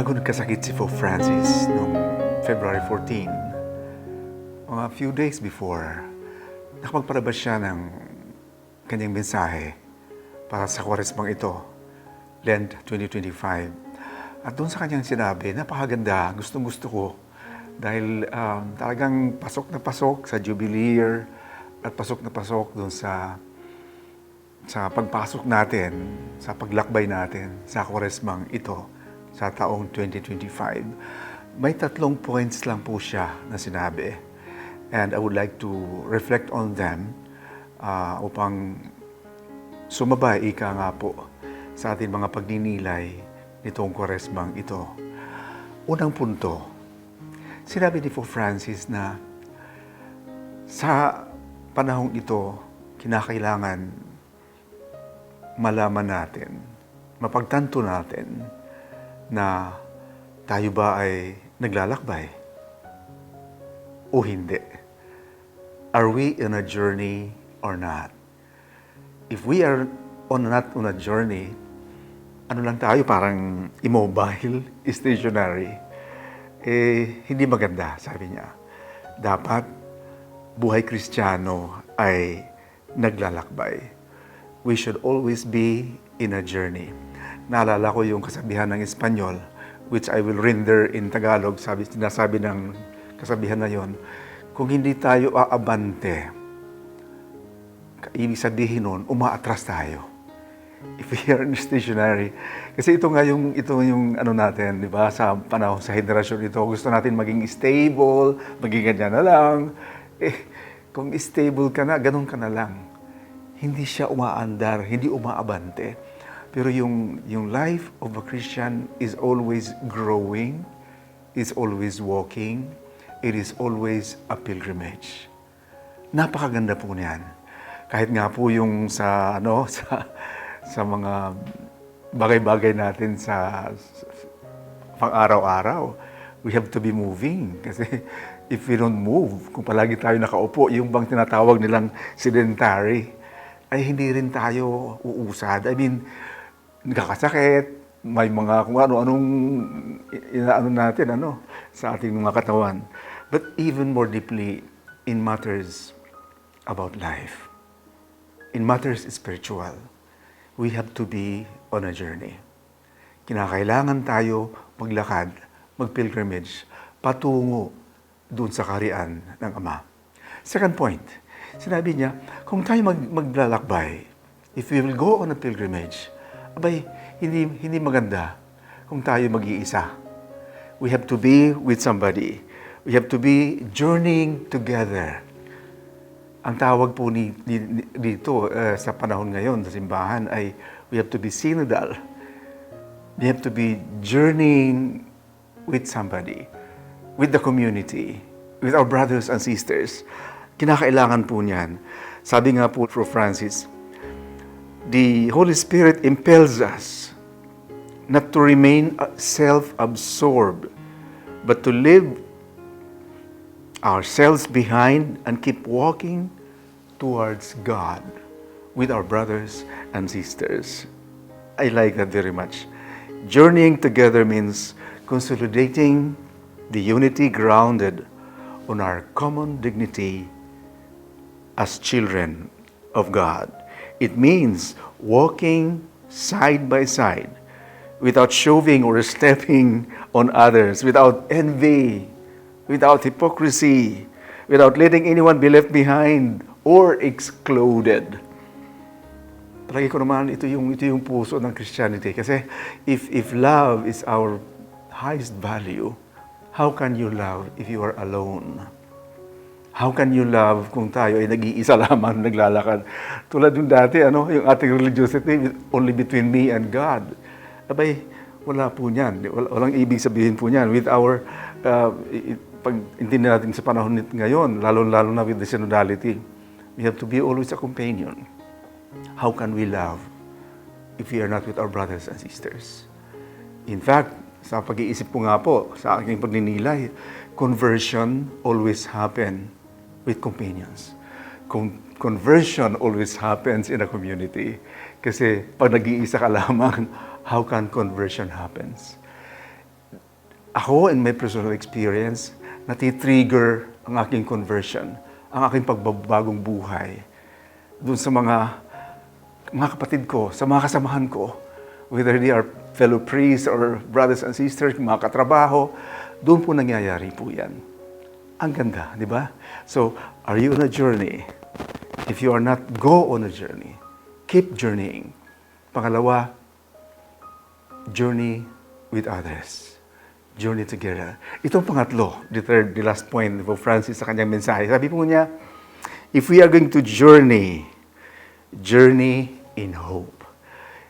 Bago nagkasakit si Pope Francis noong February 14, mga few days before, nakapagpalabas siya ng kanyang mensahe para sa kwaresmang ito, Lent 2025. At doon sa kanyang sinabi, napakaganda, gustong gusto ko, dahil um, talagang pasok na pasok sa Jubilee year at pasok na pasok doon sa sa pagpasok natin, sa paglakbay natin sa kwaresmang ito sa taong 2025. May tatlong points lang po siya na sinabi. And I would like to reflect on them uh, upang sumabay ika nga po sa ating mga pagninilay nitong kwaresmang ito. Unang punto, sinabi ni Pope Francis na sa panahong ito, kinakailangan malaman natin, mapagtanto natin na tayo ba ay naglalakbay o hindi? Are we in a journey or not? If we are on not on a journey, ano lang tayo, parang immobile, stationary, eh, hindi maganda, sabi niya. Dapat buhay kristyano ay naglalakbay we should always be in a journey. Naalala ko yung kasabihan ng Espanyol, which I will render in Tagalog, sabi, sinasabi ng kasabihan na yon, kung hindi tayo aabante, ibig sabihin nun, umaatras tayo. If we are stationary. Kasi ito nga yung, ito yung ano natin, di ba, sa panahon, sa henerasyon ito, gusto natin maging stable, maging ganyan na lang. Eh, kung stable ka na, ganun ka na lang hindi siya umaandar, hindi umaabante. Pero yung, yung life of a Christian is always growing, is always walking, it is always a pilgrimage. Napakaganda po niyan. Kahit nga po yung sa, ano, sa, sa mga bagay-bagay natin sa, sa pang-araw-araw, we have to be moving. Kasi if we don't move, kung palagi tayo nakaupo, yung bang tinatawag nilang sedentary, ay hindi rin tayo uusad. I mean, nagkakasakit, may mga kung ano-anong inaano natin ano, sa ating mga katawan. But even more deeply, in matters about life, in matters spiritual, we have to be on a journey. Kinakailangan tayo maglakad, magpilgrimage, patungo doon sa karian ng Ama. Second point, Sinabi niya, kung tayo mag, maglalakbay, if we will go on a pilgrimage, abay, hindi, hindi maganda kung tayo mag-iisa. We have to be with somebody. We have to be journeying together. Ang tawag po ni, ni, dito uh, sa panahon ngayon sa simbahan ay we have to be synodal. We have to be journeying with somebody, with the community, with our brothers and sisters. Kinakailangan po niyan. Sabi nga po Pro Francis, the Holy Spirit impels us not to remain uh, self-absorbed, but to leave ourselves behind and keep walking towards God with our brothers and sisters. I like that very much. Journeying together means consolidating the unity grounded on our common dignity as children of God. It means walking side by side without shoving or stepping on others, without envy, without hypocrisy, without letting anyone be left behind or excluded. Palagi ko naman, ito yung, ito yung puso ng Christianity. Kasi if, if love is our highest value, how can you love if you are alone? How can you love kung tayo ay nag-iisa lamang naglalakad? Tulad yung dati, ano, yung ating religiosity, only between me and God. Abay, wala po niyan. Wal- Walang ibig sabihin po niyan. With our, uh, pag intindi natin sa panahon nit- ngayon, lalo-lalo na with the synodality, we have to be always a companion. How can we love if we are not with our brothers and sisters? In fact, sa pag-iisip ko nga po, sa aking pagninilay, conversion always happen with companions. Con- conversion always happens in a community. Kasi pag nag-iisa ka lamang, how can conversion happens? ako in my personal experience, natitrigger ang aking conversion, ang aking pagbabagong buhay doon sa mga mga kapatid ko, sa mga kasamahan ko, whether they are fellow priests or brothers and sisters, mga katrabaho, doon po nangyayari po yan. Ang ganda, di ba? So, are you on a journey? If you are not, go on a journey. Keep journeying. Pangalawa, journey with others. Journey together. Itong pangatlo, the third, the last point of Francis sa kanyang mensahe. Sabi po niya, if we are going to journey, journey in hope.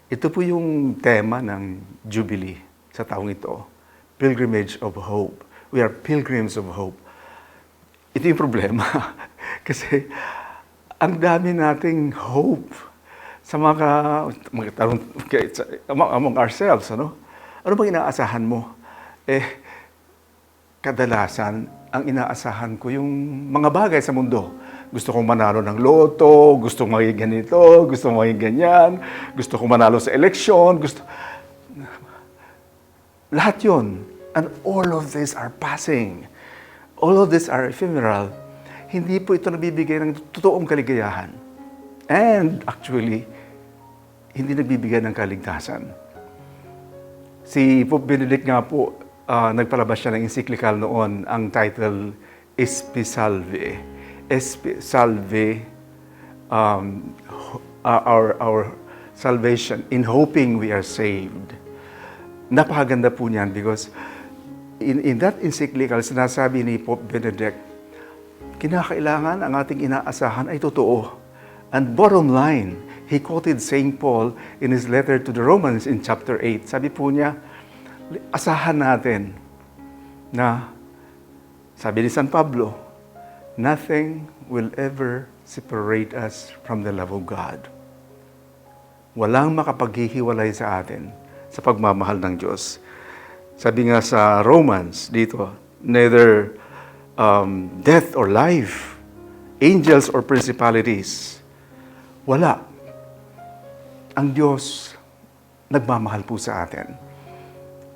Ito po yung tema ng Jubilee sa taong ito. Pilgrimage of Hope. We are pilgrims of hope. Ito yung problema. Kasi ang dami nating hope sa mga, mga among ourselves, ano? Ano bang inaasahan mo? Eh, kadalasan, ang inaasahan ko yung mga bagay sa mundo. Gusto kong manalo ng loto, gusto kong maging ganito, gusto kong maging ganyan, gusto kong manalo sa eleksyon, gusto... Lahat yon And all of these are passing. All of these are ephemeral. Hindi po ito nabibigay ng totoong kaligayahan. And actually, hindi nagbibigay ng kaligtasan. Si Pope Benedict nga po, ah, nagpalabas siya ng encyclical noon, ang title, Espe Salve. Espe Salve, um, uh, our, our salvation, in hoping we are saved. Napakaganda po niyan because in, in that encyclical, sinasabi ni Pope Benedict, kinakailangan ang ating inaasahan ay totoo. And bottom line, he quoted St. Paul in his letter to the Romans in chapter 8. Sabi po niya, asahan natin na, sabi ni San Pablo, nothing will ever separate us from the love of God. Walang makapaghihiwalay sa atin sa pagmamahal ng Diyos. Sabi nga sa Romans dito, neither um, death or life, angels or principalities, wala. Ang Diyos nagmamahal po sa atin.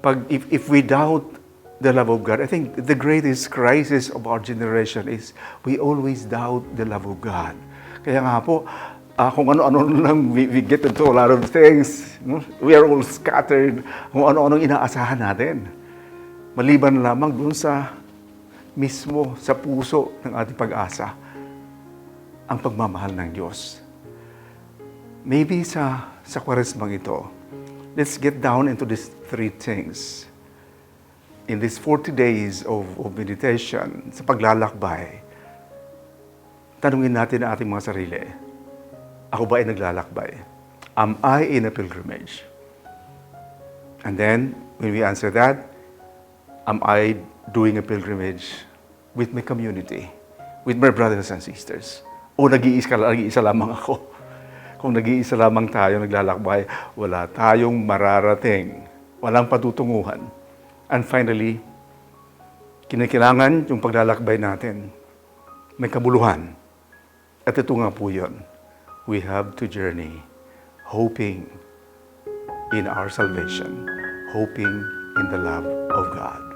Pag, if, if we doubt the love of God, I think the greatest crisis of our generation is we always doubt the love of God. Kaya nga po, ah, kung ano-ano lang, we, we get into a lot of things. no? We are all scattered. Kung ano-ano inaasahan natin. Maliban lamang dun sa mismo, sa puso ng ating pag-asa, ang pagmamahal ng Diyos. Maybe sa, sa kwaresmang ito, let's get down into these three things. In these 40 days of, of meditation, sa paglalakbay, tanungin natin ang ating mga sarili, ako ba ay naglalakbay? Am I in a pilgrimage? And then, when we answer that, am I doing a pilgrimage with my community, with my brothers and sisters? O nag-iisa, nag-iisa lamang ako? Kung nag-iisa lamang tayo naglalakbay, wala tayong mararating. Walang patutunguhan. And finally, kinikilangan yung paglalakbay natin. May kabuluhan. At ito nga po yun. We have to journey hoping in our salvation, hoping in the love of God.